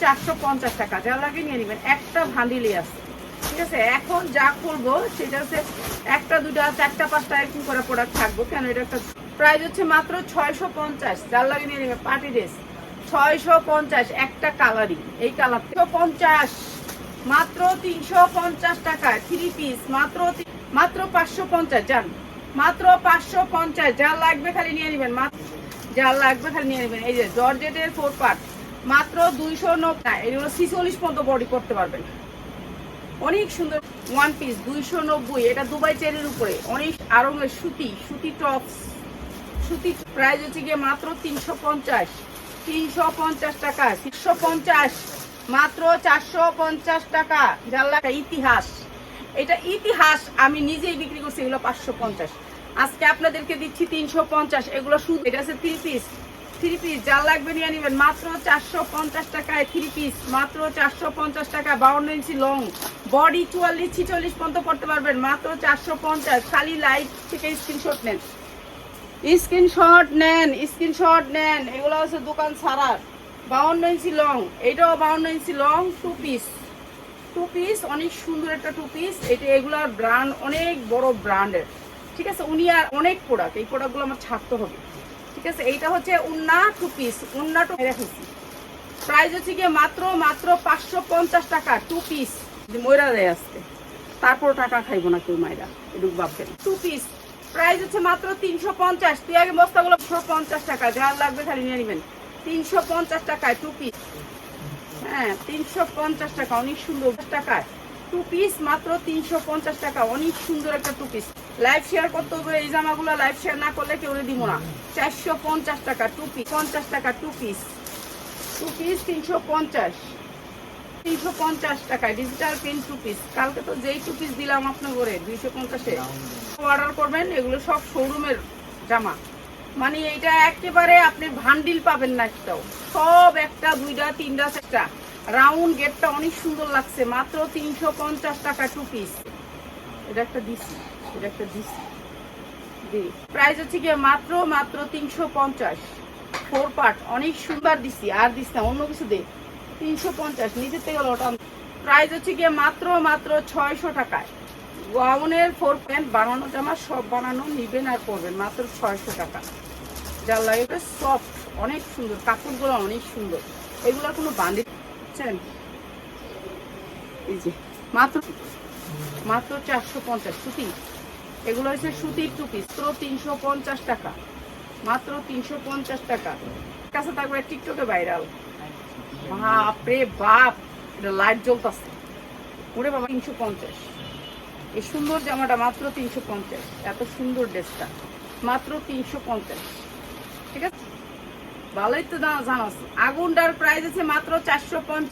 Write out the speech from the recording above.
চারশো পঞ্চাশ টাকা। যা লাগে নিয়ে নেবেন। একটা ভান্ডিলই আছে। ঠিক আছে? এখন যা করব, সেটা হচ্ছে একটা, দুটা, চারটা, পাঁচটা এরকম করে প্রোডাক্ট থাকব। কেন? এটা একটা প্রাইস হচ্ছে মাত্র ছয়শো পঞ্চাশ। যার লাগে নিয়ে নেবে পার্টি ড্রেস ছয়শো পঞ্চাশ, একটা কালারই এই কালার পঞ্চাশ। মাত্র তিনশো পঞ্চাশ টাকা থ্রি পিস মাত্র মাত্র পাঁচশো পঞ্চাশ যান মাত্র পাঁচশো পঞ্চাশ। যা লাগবে খালি নিয়ে নেবেন। যা লাগবে খালি নিয়ে নেবেন। এই যে জর্জেটের ফোর পার্ট মাত্র দুইশো নব্বই এগুলো ছিচল্লিশ পর্যন্ত বডি করতে পারবেন। অনেক সুন্দর ওয়ান পিস দুইশো নব্বই, এটা দুবাই চেরির উপরে। অনেক আরঙের সুতি সুতি টপস সুতি প্রাইস হচ্ছে গিয়ে মাত্র তিনশো পঞ্চাশ তিনশো পঞ্চাশ টাকা, তিনশো পঞ্চাশ, মাত্র চারশো পঞ্চাশ টাকা। জানলা ইতিহাস। এটা ইতিহাস, আমি নিজেই বিক্রি করছি, এগুলো পাঁচশো পঞ্চাশ। আজকে আপনাদেরকে দিচ্ছি তিনশো পঞ্চাশ, এগুলো শুধু, এটা আছে থ্রি পিস থ্রি পিস যা লাগবে নিয়ে নেবেন। মাত্র চারশো পঞ্চাশ টাকায় থ্রি পিস মাত্র চারশো পঞ্চাশ টাকা, বাউন্ন ইঞ্চি লং বডি চুয়াল্লিশ, ছিচল্লিশ পর্যন্ত করতে পারবেন। মাত্র চারশো পঞ্চাশ, খালি লাইট থেকে স্ক্রিনশট নেন। স্ক্রিনশট নেন স্ক্রিনশট নেন, এগুলো হচ্ছে দোকান ছাড়ার বাউন্ন ইঞ্চি লং এটাও বাউন্ন inch long two piece two piece অনেক সুন্দর একটা টু পিস এটা এগুলার ব্র্যান্ড অনেক বড় ব্র্যান্ডের ঠিক আছে? উনি আর অনেক প্রোডাক্ট এই প্রোডাক্টগুলো আমার ছাড়তে হবে। ঠিক আছে? এইটা হচ্ছে উন্না টু পিস উন্না টু রেখেছি প্রাইস হচ্ছে গিয়ে মাত্র মাত্র পাঁচশো পঞ্চাশ টাকা টু পিস ময়রা দেয় আজকে। তারপর টাকা খাইবো না কেউ মায়েরা এটুকু ভাববেন। টু পিস প্রাইস হচ্ছে মাত্র তিনশো পঞ্চাশ। তুই আগে বস্তাগুলো একশো পঞ্চাশ টাকা, যার লাগবে খালি নিয়ে নেবেন। তিনশো পঞ্চাশ টাকায় টু পিস হ্যাঁ তিনশো পঞ্চাশ টাকা, অনেক সুন্দর। টাকায়। টু পিস মাত্র তিনশো পঞ্চাশ টাকা, অনেক সুন্দর একটা টু পিস লাইভ শেয়ার করতে হবে, এই জামাগুলো লাইভ শেয়ার না করলে কেউ দিব না। চারশো পঞ্চাশ টাকা টু পিস পঞ্চাশ টাকা টু পিস টু পিস তিনশো পঞ্চাশ। তিনশো পঞ্চাশ টাকায় ডিজিটাল প্রিন্ট টু পিস কালকে তো যেই টু পিস দিলাম আপনার ঘরে দুইশো পঞ্চাশে। অর্ডার করবেন, এগুলো সব শোরুমের জামা। মানে এটা একেবারে আপনি ভান্ডিল পাবেন না একটাও। সব একটা, দুইটা, তিনটা, চারটা। রাউন্ড গেটটা অনেক সুন্দর লাগছে, মাত্র তিনশো পঞ্চাশ টাকা টু পিস এটা একটা দিছি, এটা একটা দিছি। দি। প্রাইস হচ্ছে গিয়ে মাত্র মাত্র তিনশো পঞ্চাশ। ফোর পার্ট অনেক সুন্দর দিছি, আর দিস না, অন্য কিছু দে। তিনশো পঞ্চাশ নিচের থেকে ওটা প্রাইস হচ্ছে গিয়ে মাত্র মাত্র ছয়শো টাকায়। গাউনের ফোর প্যান্ট বানানো জামা সব বানানো নিবেন আর পরবেন, মাত্র ছয়শো টাকা। যার লাগে এটা সফট অনেক সুন্দর, কাপড়গুলো অনেক সুন্দর। এগুলোর কোনো বান্ডিল, বুঝছেন? এই যে, মাত্র মাত্র চারশো পঞ্চাশ সুতি। এগুলো হচ্ছে সুতির টু পিস তো তিনশো পঞ্চাশ টাকা। মাত্র তিনশো পঞ্চাশ টাকা। কাছে তারপরে টিকটকে ভাইরাল। বাপরে বাপ, এটা লাইট জ্বলতেছে। ওরে বাবা, তিনশো পঞ্চাশ। এই সুন্দর জামাটা মাত্র তিনশো পঞ্চাশ। এত সুন্দর ড্রেসটা। মাত্র তিনশো পঞ্চাশ। ঠিক আছে? ভালোই তো জানাস আগুনটার প্রাইস আছে মাত্র চারশো পঞ্চাশ।